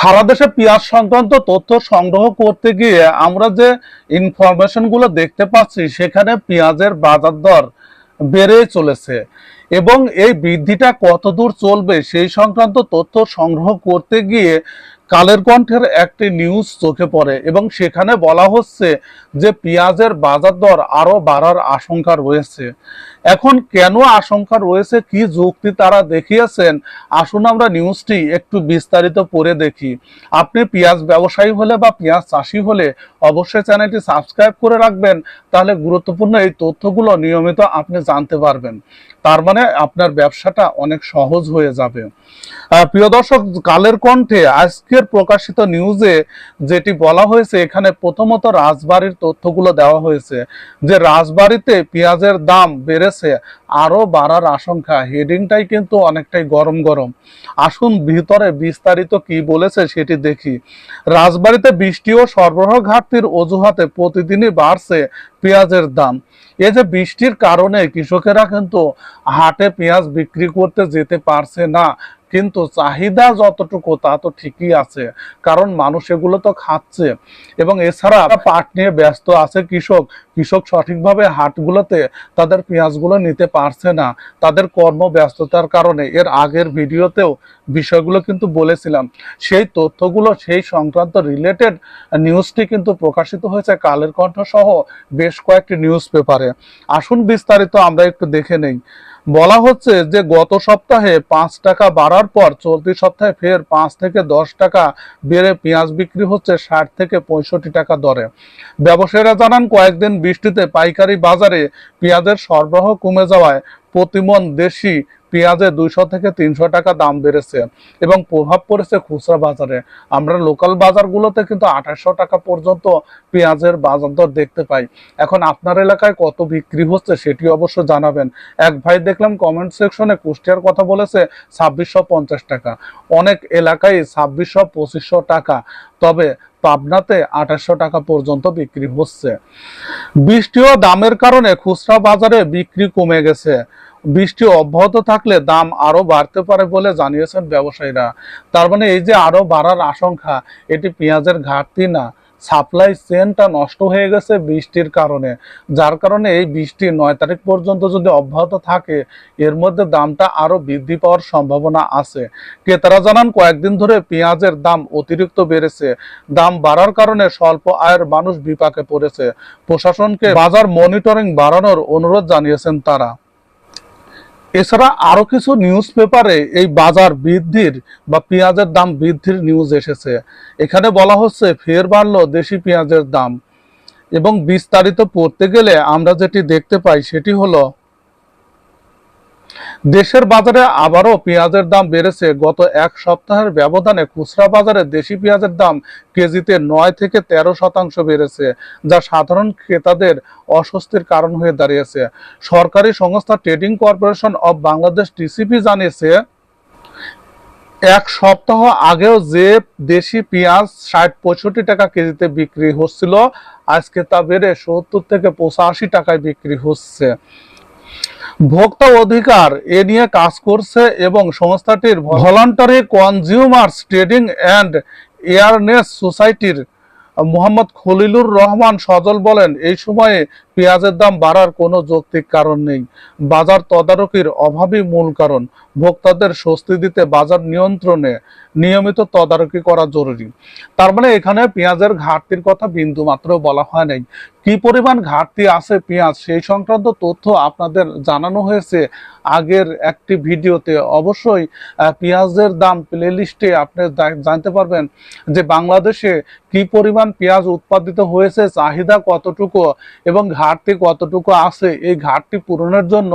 সারা দেশে পেঁয়াজ সংক্রান্ত তথ্য সংগ্রহ করতে গিয়ে আমরা যে ইনফরমেশনগুলো দেখতে পাচ্ছি, সেখানে পেঁয়াজের বাজার দর বেড়ে চলেছে। এবং এই বৃদ্ধিটা কতদূর চলবে, সেই সংক্রান্ত তথ্য সংগ্রহ করতে গিয়ে কালের কণ্ঠের একটি নিউজ চোখে পড়ে এবং সেখানে বলা হচ্ছে যে পেঁয়াজের বাজার দর আরও বাড়ার আশঙ্কা রয়েছে। এখন কেন আশঙ্কা রয়েছে, কি যুক্তি তারা দেখিয়েছেন? আসুন আমরা নিউজটি একটু বিস্তারিত পড়ে দেখি। আপনি পেঁয়াজ ব্যবসায়ী হলে বা পেঁয়াজ চাষি হলে অবশ্যই চ্যানেলটি সাবস্ক্রাইব করে রাখবেন, তাহলে গুরুত্বপূর্ণ এই তথ্যগুলো নিয়মিত আপনি জানতে পারবেন। তার মানে আপনার ব্যবসাটা অনেক সহজ হয়ে যাবে। প্রিয় দর্শক, কালের কণ্ঠে আজকের প্রকাশিত নিউজে যেটি বলা হয়েছে, এখানে প্রথমত রাজবাড়ির তথ্যগুলো দেওয়া হয়েছে যে রাজবাড়িতে পেঁয়াজের দাম বেড়েছে আরও বাড়ার আশঙ্কা। হেডিংটাই কিন্তু অনেকটাই গরম গরম। আসুন ভিতরে বিস্তারিত কি বলেছে সেটি দেখি। রাজবাড়িতে বৃষ্টি ও সরবরাহ ঘাটতির অজুহাতে প্রতিদিনই বাড়ছে পেঁয়াজের দাম। এই যে বৃষ্টির কারণে কৃষকেরা কিন্তু হাটে পেঁয়াজ বিক্রি করতে যেতে পারছে না কিন্তু চাহিদা যতটুকু, তা তো ঠিকই আছে। কারণ মানুষ এগুলো তো খাচ্ছে। এবং এছাড়া পাট নিয়ে ব্যস্ত আছে, কৃষক কৃষক সঠিকভাবে হাটগুলোতে তাদের পেঁয়াজগুলো নিতে পারছে না। তাদের কর্মব্যস্ততার কারণে এর আগের ভিডিওতেও বিষয়গুলো কিন্তু বলেছিলাম। সেই তথ্যগুলো, সেই সংক্রান্ত রিলেটেড নিউজটি কিন্তু প্রকাশিত হয়েছে কালের কণ্ঠ সহ বেশ কয়েকটি নিউজ পেপারে আসুন বিস্তারিত আমরা একটু দেখে নেই। বলা হচ্ছে যে গত সপ্তাহে পাঁচ টাকা বাড়ার পর চলতি সপ্তাহে ফের পাঁচ থেকে দশ টাকা বেড়ে পেঁয়াজ বিক্রি হচ্ছে ষাট থেকে পঁয়ষট্টি টাকা দরে। ব্যবসায়ীরা জানান, কয়েকদিন বৃষ্টিতে পাইকারি বাজারে পেঁয়াজের সরবরাহ কমে যাওয়ায় প্রতিমন দেশি পেঁয়াজে দুইশো থেকে তিনশো টাকা দাম বেড়েছে এবং প্রভাব পড়েছে খুচরা বাজারে। আমরা লোকাল বাজারগুলোতে কিন্তু আঠাশশো টাকা পর্যন্ত পেঁয়াজের বাজার দর দেখতে পাই। এখন আপনার এলাকায় কত বিক্রি হচ্ছে সেটি অবশ্য জানাবেন। এক ভাই দেখলাম কমেন্ট সেকশনে কুষ্টিয়ার কথা বলেছে, ছাব্বিশশো পঞ্চাশ টাকা। অনেক এলাকায় ছাব্বিশশো, পঁচিশশো টাকা। তবে পাবনাতে আঠাশশো টাকা পর্যন্ত বিক্রি হচ্ছে। বৃষ্টি ও দামের কারণে খুচরা বাজারে বিক্রি কমে গেছে। বৃষ্টি অব্যাহত থাকলে দাম আরও বাড়তে পারে বলে জানিয়েছেন ব্যবসায়ীরা। তার মানে এই যে আরও বাড়ার আশঙ্কা, এটি পেঁয়াজের ঘাটতি না। সাপ্লাই চেনটা নষ্ট হয়ে গেছে বৃষ্টির কারণে। যার কারণে এই বৃষ্টি নয় তারিখ পর্যন্ত যদি অব্যাহত থাকে, এর মধ্যে দামটা আরও বৃদ্ধি পাওয়ার সম্ভাবনা আছে। ক্রেতারা জানান, কয়েকদিন ধরে পেঁয়াজের দাম অতিরিক্ত বেড়েছে। দাম বাড়ার কারণে স্বল্প আয়ের মানুষ বিপাকে পড়েছে। প্রশাসনকে বাজার মনিটরিং বাড়ানোর অনুরোধ জানিয়েছেন তারা। এছাড়া আরও কিছু নিউজ পেপারে এই বাজার বৃদ্ধির বা পেঁয়াজের দাম বৃদ্ধির নিউজ এসেছে। এখানে বলা হচ্ছে, ফের বাড়ল দেশি পেঁয়াজের দাম। এবং বিস্তারিত পড়তে গেলে আমরা যেটি দেখতে পাই সেটি হলো দেশের বাজারে আবারও পেঁয়াজের দাম বেড়েছে। গত এক সপ্তাহের ব্যবধানে খুচরা বাজারে দেশি পেঁয়াজের দাম কেজিতে নয় থেকে তেরো শতাংশ বেড়েছে, যা সাধারণ ক্রেতাদের অস্বস্তির কারণ হয়ে দাঁড়িয়েছে। সরকারি সংস্থা trading corporation of Bangladesh, TCP, জানিয়েছে, এক সপ্তাহ আগেও যে দেশি পেঁয়াজ ষাট পঁয়ষট্টি টাকা কেজিতে বিক্রি হচ্ছিল, আজকে তা বেড়ে সত্তর থেকে পঁচাশি টাকায় বিক্রি হচ্ছে। ভোক্তা অধিকার এ নিয়ে কাজ করছে এবং সংস্থাটির voluntary consumers trading and awareness সোসাইটির মোহাম্মদ খলিলুর রহমান সজল বলেন, এই সময়ে পেঁয়াজের দাম বাড়ার কোনো যৌক্তিক কারণ নেই। বাজার তদারকির অভাবই মূল কারণ। ভোক্তাদের স্বস্তি দিতে বাজার নিয়ন্ত্রণে নিয়মিত তদারকি করা জরুরি। তার মানে এখানে পেঁয়াজের ঘাটতির কথা বিন্দু মাত্র বলা হয় নাই। কি পরিমাণ ঘাটতি আছে পেঁয়াজ? সেই সংক্রান্ত তথ্য আপনাদের জানানো হয়েছে আগের একটি ভিডিওতে। অবশ্যই পেঁয়াজের দাম প্লে লিস্টে আপনি জানতে পারবেন যে বাংলাদেশে কি পরিমাণ পেঁয়াজ উৎপাদিত হয়েছে, চাহিদা কতটুকু এবং ঘাটতি কতটুকু আছে? এই ঘাটতি পূরণের জন্য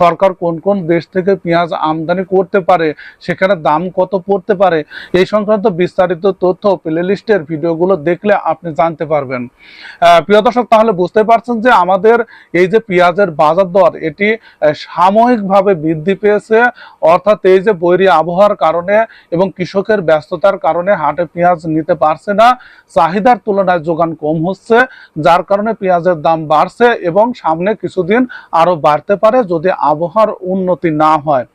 সরকার কোন কোন দেশ থেকে পেঁয়াজ আমদানি করতে পারে, সেখানে দাম কত পড়তে পারে, এই সংক্রান্ত বিস্তারিত তথ্য প্লে লিস্টের ভিডিওগুলো দেখলে আপনি জানতে পারবেন। প্রিয় দর্শক তাহলে বুঝতে পারছেন যে আমাদের এই যে পেঁয়াজের বাজার দর, এটি সাময়িকভাবে বৃদ্ধি পেয়েছে। অর্থাৎ এই যে বৈরী আবহাওয়ার কারণে এবং কৃষকের ব্যস্ততার কারণে হাটে পেঁয়াজ নিতে পারছে না। চাহিদার তুলনায় যোগান কম হচ্ছে, যার কারণে পেঁয়াজের দাম বাড়ছে এবং সামনে কিছুদিন আরও বাড়তে পারে যদি আবহাওয়ার উন্নতি না হয়।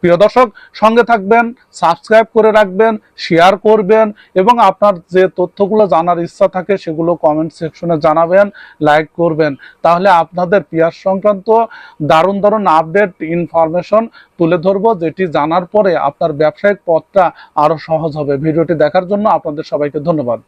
প্রিয় দর্শক, সঙ্গে থাকবেন, সাবস্ক্রাইব করে রাখবেন, শেয়ার করবেন এবং আপনার যে তথ্যগুলো জানার ইচ্ছা থাকে সেগুলো কমেন্ট সেকশনে জানাবেন। লাইক করবেন। তাহলে আপনাদের পিয়াস সংক্রান্ত দারুণ দারুণ আপডেট ইনফরমেশন তুলে ধরবো, যেটি জানার পরে আপনার ব্যবসায়িক পথটা আরও সহজ হবে। ভিডিওটি দেখার জন্য আপনাদের সবাইকে ধন্যবাদ।